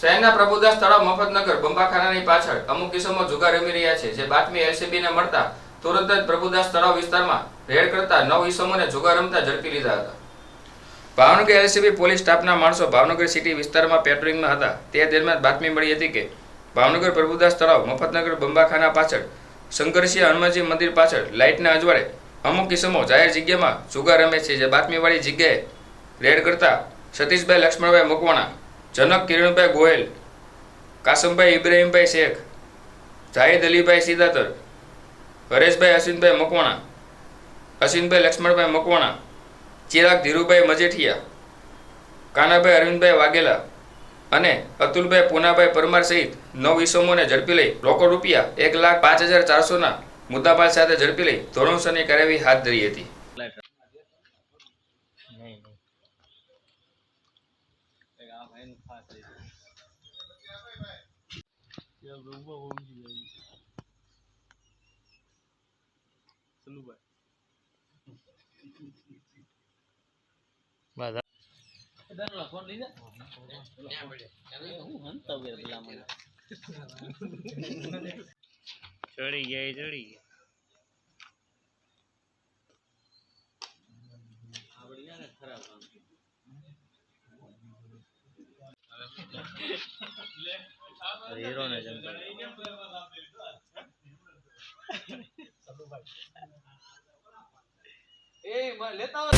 શહેરના પ્રભુદાસ તળાવ મફતનગર, બંબાખાનાની પાછળ અમુક કિસ્સામાં જુગાર રમી રહ્યા છે. જે બાતમી એલસીબીને મળતા તુરંત જ પ્રભુદાસ તળાવ વિસ્તારમાં રેડ કરતા નવ ઈસમોને જુગાર રમતા ઝડપી લીધા હતા. ભાવનગર એલસીબી પોલીસ સ્ટાફના માણસો ભાવનગર સિટી વિસ્તારમાં પેટ્રોલિંગમાં હતા. તે દરમિયાન બાતમી મળી હતી કે ભાવનગર પ્રભુદાસ તળાવ મફતનગર, બંબાખાના પાછળ શંકરસિંહ હનુમાનજી મંદિર પાછળ લાઇટના અજવાળે અમુક કિસ્મો જાહેર જગ્યામાં જુગાર રમે છે. જે બાતમીવાળી જગ્યાએ રેડ કરતા સતીશભાઈ લક્ષ્મણભાઈ મકવાણા જનક કિરણભાઈ ગોયલ, કાસમભાઈ ઇબ્રાહીમભાઈ શેખ જાહિદ અલીભાઈ સિદાતર હરેશભાઈ અશ્વિનભાઈ મકવાણા, અશ્વિનભાઈ લક્ષ્મણભાઈ મકવાણા, ચિરાગ ધીરુભાઈ મજેઠિયા, કાનાભાઈ અરવિંદભાઈ વાઘેલા અને અતુલભાઈ પૂનાભાઈ પરમાર સહિત નવ ઈસમોને ઝડપી લઈ લોકો રૂપિયા એક લાખ પાંચ હજાર ચારસોના મુદ્દામાલ સાથે ઝડપી લઈ ધોરણસરની કાર્યવાહી હાથ ધરી હતી. ભાઈનું ખાસ ચડી ગયા ચડી ગયા ખરાબ કામ હીરો ને જમતા એ લેતા